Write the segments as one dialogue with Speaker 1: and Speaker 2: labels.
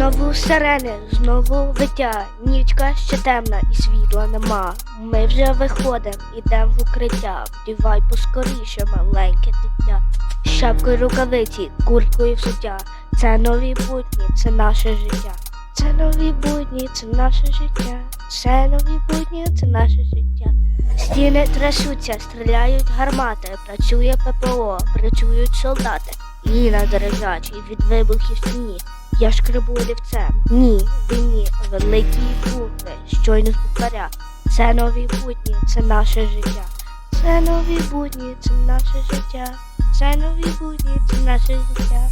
Speaker 1: Знову сирени, знову виття, нічка ще темна і світла нема. Ми вже виходим, ідем в укриття, вдівай поскоріше, маленьке дитя. Шапкою рукавиці, курткою взуття. Це нові будні, це наше життя. Це нові будні, це наше життя. Це нові будні, це наше життя. Стіни трясуться, стріляють гармати, працює ППО, працюють солдати. Ліна дрижачий від вибухів сні. Я шкребу олівцем. Ні, ви ні, великі букви, щойно з букваря. Це нові будні, це наше життя. Це нові будні, це наше життя. Це нові будні, це наше життя.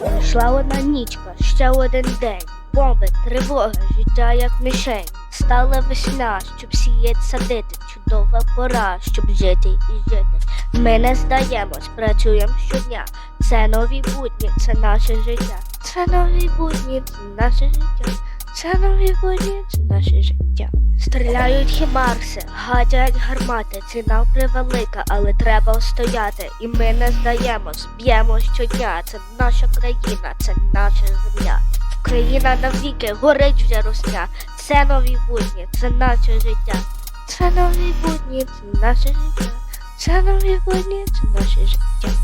Speaker 1: Прийшла одна нічка, ще один день. Бомби, тривога, життя як мішень. Стала весна, щоб сіять садити. Чудова пора, щоб жити і жити. Ми не здаємось, працюємо щодня. Це нові будні, це наше життя. Це нові будні, це наше життя. Це нові будні, це наше життя. Стріляють хімарси, гадять гармати. Ціна превелика, але треба стояти. І ми не здаємось, б'ємо щодня. Це наша країна, це наша земля. Країна навіки горить вже русня. Це нові будні, це наше життя. Це нові будні, це наше життя. Це нові будні, це наше життя.